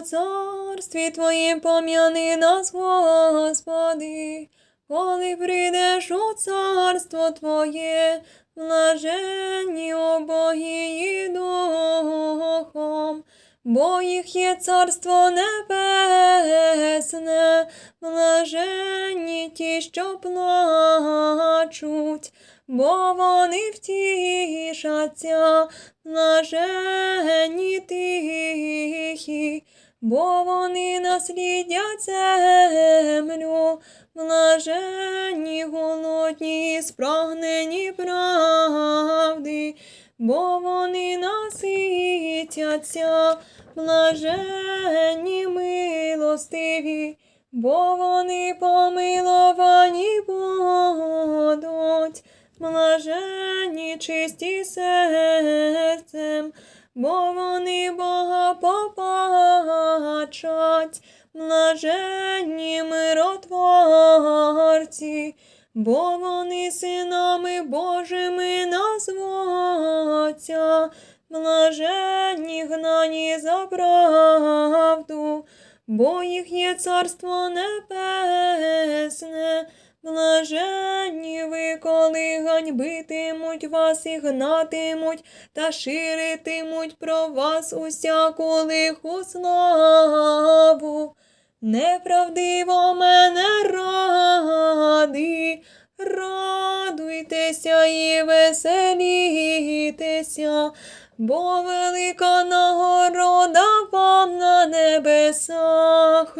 царстві Твоїм пом'яни нас, Господи, коли прийдеш у царство Твоє, блаженні обогі духом, бо їх є царство небесне, блаженні ті, що плачуть, бо вони втішаться, блаженні тихі, бо вони наслідять землю, блаженні голодні, спрагнені правди, бо вони наситяться, блаженні милостиві, бо вони помиловані будуть, блаженні чисті серцем, бо вони Бога побачать, блаженні миротворці, бо вони синами Божими назвуться, блаженні гнані за правду, бо їх є царство небесне. Блаженні ви, коли ганьбитимуть вас і гнатимуть, та ширитимуть про вас усяку лиху славу. Неправдиво мене ради, радуйтеся і веселітеся, бо велика нагорода вам на небесах.